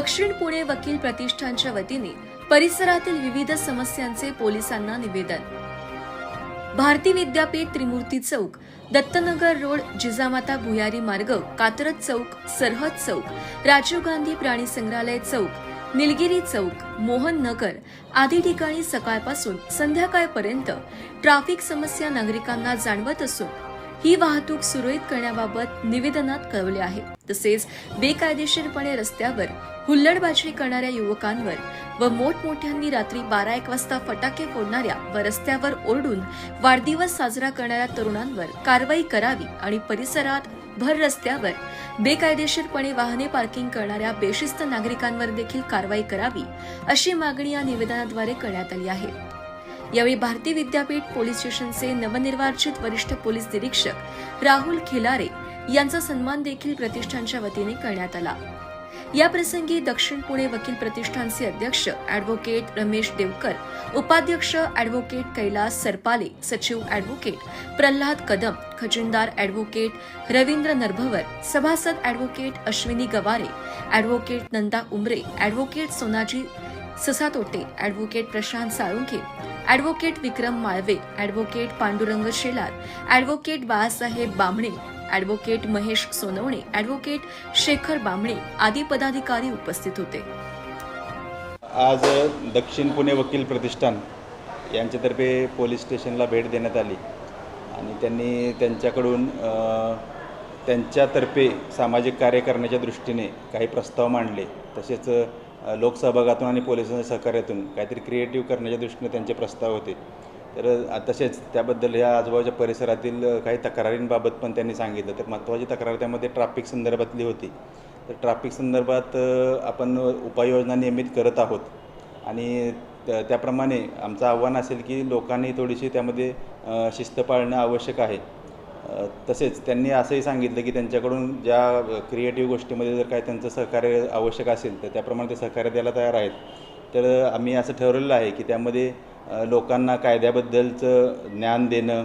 दक्षिण पुणे वकील प्रतिष्ठानच्या वतीने परिसरातील विविध समस्यांचे पोलिसांना निवेदन. भारती विद्यापीठ त्रिमूर्ती चौक दत्तनगर रोड जिजामाता भुयारी मार्ग कात्रज चौक सरहद चौक राजीव गांधी प्राणी संग्रहालय चौक निलगिरी चौक मोहन नगर आदी ठिकाणी सकाळपासून संध्याकाळपर्यंत ट्रॅफिक समस्या नागरिकांना जाणवत असून ही वाहतूक सुरळीत करण्याबाबत निवेदनात कळवले आहे. तसेच बेकायदेशीरपणे रस्त्यावर हुल्लडबाजी करणाऱ्या युवकांवर व मोठमोठ्यांनी रात्री बारा एक वाजता फटाके फोडणाऱ्या व रस्त्यावर ओरडून वाढदिवस साजरा करणाऱ्या तरुणांवर कारवाई करावी आणि परिसरात भर रस्त्यावर बेकायदेशीरपणे वाहने पार्किंग करणाऱ्या बेशिस्त नागरिकांवर देखील कारवाई करावी अशी मागणी या निवेदनाद्वारे करण्यात आली आहे. यावेळी भारती विद्यापीठ पोलीस स्टेशनचे नवनिर्वाचित वरिष्ठ पोलीस निरीक्षक राहुल खिलारे यांचा सन्मान देखील प्रतिष्ठानच्या वतीने करण्यात आला. या प्रसंगी दक्षिण पुणे वकील प्रतिष्ठानचे अध्यक्ष अॅडव्होकेट रमेश देवकर उपाध्यक्ष अॅडव्होकेट कैलास सरपाले सचिव अॅडव्होकेट प्रल्हाद कदम खजिनदार अॅडव्होकेट रवींद्र नरभवर सभासद advocate Ashwini Gaware advocate Nanda Umare advocate Sonaji Sasatote advocate Prashant Salunkhe advocate Vikram Malve advocate Pandurang Shelar advocate Balasaheb Bamne advocate Mahesh Sonawane advocate Shekhar Bamne आदी पदाधिकारी उपस्थित होते. आज दक्षिण पुणे वकील प्रतिष्ठान यांच्यातर्फे पोलीस स्टेशनला भेट देण्यात आली. आणि त्यांनी त्यांच्याकडून त्यांच्यातर्फे सामाजिक कार्य करण्याच्या दृष्टीने काही प्रस्ताव मांडले. तसेच लोकसहभागातून आणि पोलिसांच्या सहकार्यातून काहीतरी क्रिएटिव्ह करण्याच्या दृष्टीने त्यांचे प्रस्ताव होते. तर तसेच त्याबद्दल ह्या आजूबाजूच्या परिसरातील काही तक्रारींबाबत पण त्यांनी सांगितलं. तर महत्त्वाची तक्रार त्यामध्ये ट्रॅफिक संदर्भातली होती. तर ट्रॅफिक संदर्भात आपण उपाययोजना नियमित करत आहोत. आणि त्याप्रमाणे आमचं आव्हान असेल की लोकांनी थोडीशी त्यामध्ये शिस्त पाळणं आवश्यक आहे. तसेच त्यांनी असंही सांगितलं की त्यांच्याकडून ज्या क्रिएटिव्ह गोष्टीमध्ये जर काय त्यांचं सहकार्य आवश्यक असेल तर त्याप्रमाणे ते सहकार्य द्यायला तयार आहेत. तर आम्ही असं ठरवलेलं आहे की त्यामध्ये लोकांना कायद्याबद्दलचं ज्ञान देणं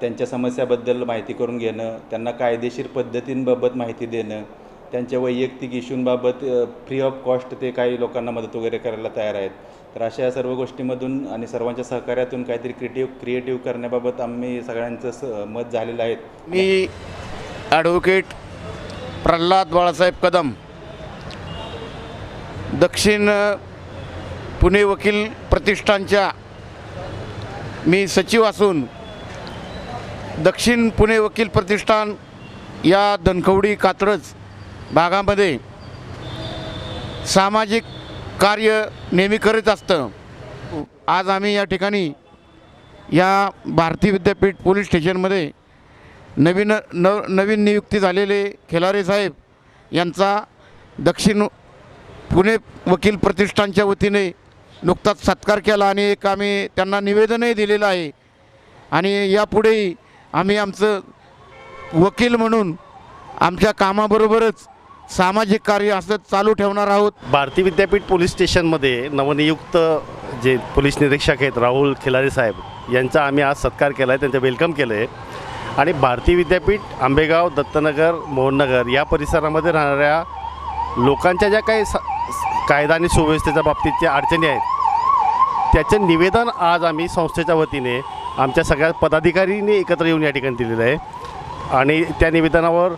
त्यांच्या समस्याबद्दल माहिती करून घेणं त्यांना कायदेशीर पद्धतींबाबत माहिती देणं त्यांच्या वैयक्तिक इश्यूंबाबत फ्री ऑफ कॉस्ट ते काही लोकांना मदत वगैरे करायला तयार आहेत. तर अशा या सर्व गोष्टीमधून आणि सर्वांच्या सहकार्यातून काहीतरी क्रिएटिव्ह क्रिएटिव्ह करण्याबाबत आम्ही सगळ्यांचं स मत झालेलं आहे. मी ॲडव्होकेट प्रल्हाद बाळासाहेब कदम दक्षिण पुणे वकील प्रतिष्ठानच्या मी सचिव असून दक्षिण पुणे वकील प्रतिष्ठान या धनकवडी कात्रज भागामध्ये सामाजिक कार्य नेहमी करत असतं. आज आम्ही या ठिकाणी या भारती विद्यापीठ पोलीस स्टेशनमध्ये नवीन नव नवीन नियुक्ती झालेले खेलारे साहेब यांचा दक्षिण पुणे वकील प्रतिष्ठानच्या वतीने नुकताच सत्कार केला आणि एक आम्ही त्यांना निवेदनही दिलेलं आहे. आणि यापुढेही आम्ही आमचं वकील म्हणून आमच्या कामाबरोबरच सामाजिक कार्य असं चालू ठेवणार आहोत. भारती विद्यापीठ पोलीस स्टेशनमध्ये नवनियुक्त जे पोलीस निरीक्षक आहेत राहुल खिलारी साहेब यांचा आम्ही आज सत्कार केला आहे त्यांचं वेलकम केलं आहे. आणि भारती विद्यापीठ आंबेगाव दत्तनगर मोहननगर या परिसरामध्ये राहणाऱ्या लोकांच्या ज्या काही कायदा आणि सुव्यवस्थेच्या बाबतीतच्या अडचणी आहेत त्याचं निवेदन आज आम्ही संस्थेच्या वतीने आमच्या सगळ्या पदाधिकारीने एकत्र येऊन या ठिकाणी दिलेलं आहे. आणि त्या निवेदनावर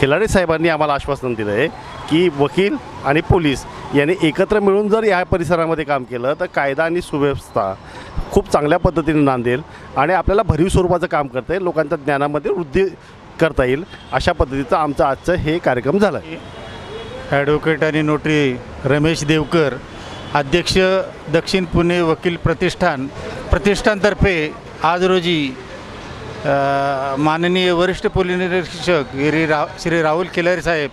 खिलाडी साहेबांनी आम्हाला आश्वासन दिलं आहे की वकील आणि पोलीस यांनी एकत्र मिळून जर या परिसरामध्ये काम केलं तर कायदा आणि सुव्यवस्था खूप चांगल्या पद्धतीने नांदेल आणि आपल्याला भरीव स्वरूपाचं काम करता येईल लोकांच्या ज्ञानामध्ये वृद्धी करता येईल अशा पद्धतीचं आमचं आजचं हे कार्यक्रम झालं ॲडव्होकेट आणि नोटरी रमेश देवकर अध्यक्ष दक्षिण पुणे वकील प्रतिष्ठान प्रतिष्ठानतर्फे आज रोजी माननीय वरिष्ठ पोलीस निरीक्षक श्री रा श्री राहुल केलारी साहेब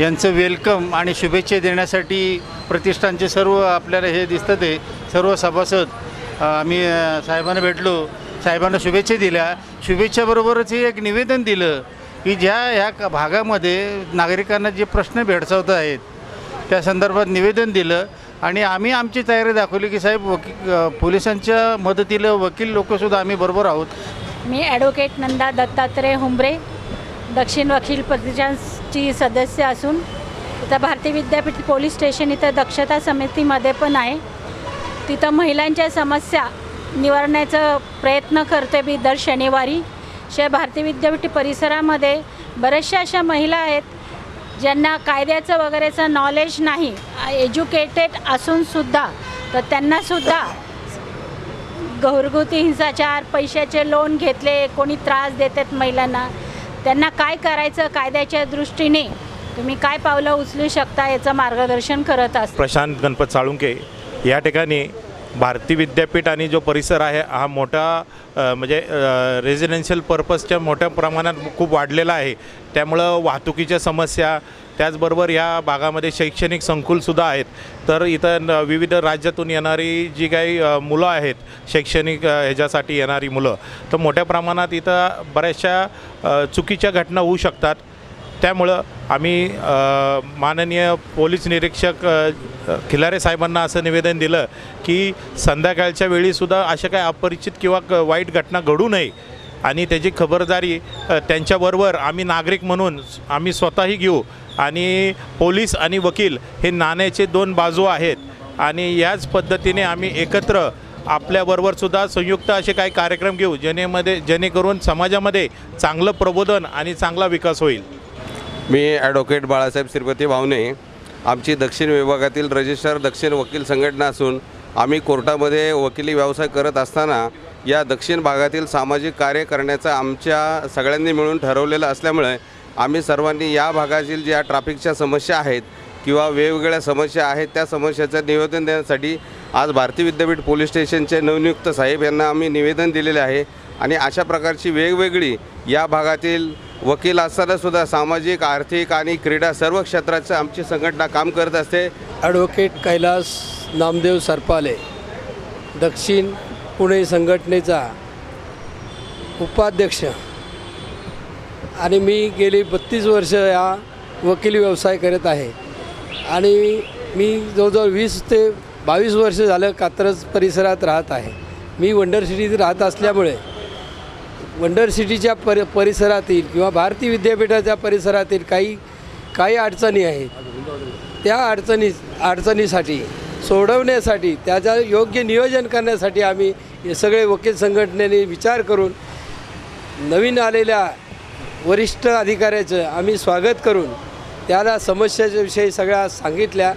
यांचं वेलकम आणि शुभेच्छा देण्यासाठी प्रतिष्ठानचे सर्व आपल्याला हे दिसतं ते सर्व सभासद आम्ही साहेबांना भेटलो. साहेबांना शुभेच्छा दिल्या. शुभेच्छाबरोबरच हे एक निवेदन दिलं की ज्या ह्या क- भागामध्ये नागरिकांना जे प्रश्न भेडसावत आहेत त्या संदर्भात निवेदन दिलं. आणि आम्ही आमची तयारी दाखवली की साहेब वकी पोलिसांच्या मदतीला वकील लोकसुद्धा आम्ही बरोबर आहोत. मी ॲडव्होकेट नंदा दत्तात्रय हुंबरे दक्षिण वकील प्रतिष्ठानची सदस्य असून इथं भारतीय विद्यापीठ पोलीस स्टेशन इथं दक्षता समितीमध्ये पण आहे. तिथं महिलांच्या समस्या निवारण्याचा प्रयत्न करते मी दर शनिवारी. शिवाय भारतीय विद्यापीठ परिसरामध्ये बऱ्याचशा अशा महिला आहेत ज्यांना कायद्याचं वगैरेचं नॉलेज नाही एज्युकेटेड असूनसुद्धा तर त्यांनासुद्धा घरगुती हिंसाचार पैशाचे लोन घेतले कोणी त्रास देतात महिलांना. त्यांना काय करायचं कायद्याच्या दृष्टीने? तुम्ही काय पावलं उचलू शकता याचं मार्गदर्शन करत असतात प्रशांत गणपत साळुंके या ठिकाणी भारती विद्यापीठ आणि जो परिसर आहे हा मोठा म्हणजे रेझिडेन्शियल पर्पजच्या मोठ्या प्रमाणात खूप वाढलेला आहे. त्यामुळं वाहतुकीच्या समस्या त्याचबरोबर या भागामध्ये शैक्षणिक संकुलसुद्धा आहेत. तर इथं विविध राज्यातून येणारी जी काही मुलं आहेत शैक्षणिक ह्याच्यासाठी येणारी मुलं तर मोठ्या प्रमाणात इथं बऱ्याचशा चुकीच्या घटना होऊ शकतात. त्यामुळं आम्ही माननीय पोलीस निरीक्षक खिलारे साहेबांना असं निवेदन दिलं की संध्याकाळच्या वेळीसुद्धा अशा काही अपरिचित किंवा क- वाईट घटना घडू नये. आणि त्याची खबरदारी त्यांच्याबरोबर आम्ही नागरिक म्हणून आम्ही स्वतःही घेऊ. आणि पोलीस आणि वकील हे नाण्याचे दोन बाजू आहेत. आणि याच पद्धतीने आम्ही एकत्र आपल्याबरोबरसुद्धा संयुक्त असे काही कार्यक्रम घेऊ जेणेमध्ये जेणेकरून समाजामध्ये चांगलं प्रबोधन आणि चांगला विकास होईल. मी ॲडव्होकेट बाळासाहेब श्रीपती भावने आमची दक्षिण विभागातील रजिस्टर दक्षिण वकील संघटना असून आम्ही कोर्टामध्ये वकिली व्यवसाय करत असताना या दक्षिण भागातील सामाजिक कार्य करण्याचं आमच्या सगळ्यांनी मिळून ठरवलेलं असल्यामुळे आम्ही सर्वांनी या भागातील ज्या ट्रॅफिकच्या समस्या आहेत किंवा वेगवेगळ्या समस्या आहेत त्या समस्याचं निवेदन देण्यासाठी आज भारतीय विद्यापीठ पोलीस स्टेशनचे नवनियुक्त साहेब यांना आम्ही निवेदन दिलेले आहे. आणि अशा प्रकारची वेगवेगळी या भागातील वकील असतानासुद्धा सामाजिक आर्थिक आणि क्रीडा सर्व क्षेत्राचं आमची संघटना काम करत असते. ॲडव्होकेट कैलास नामदेव सरपाले दक्षिण पुणे संघटनेचा उपाध्यक्ष. आणि मी गेली बत्तीस वर्ष या वकिली व्यवसाय करत आहे. आणि मी जवळजवळ वीस ते बावीस वर्ष झालं कात्रज परिसरात राहत आहे. मी वंडर सिटीत राहत असल्यामुळे वंडर सिटीच्या परि परिसरातील किंवा भारतीय विद्यापीठाच्या परिसरातील काही काही अडचणी आहेत. त्या अडचणी अडचणीसाठी सोडवण्यासाठी त्याचा योग्य नियोजन करण्यासाठी आम्ही हे सगळे वकील संघटनेने विचार करून नवीन आलेल्या वरिष्ठ अधिकाऱ्याचं आम्ही स्वागत करून त्याला समस्याच्या विषयी सगळ्या सांगितल्या.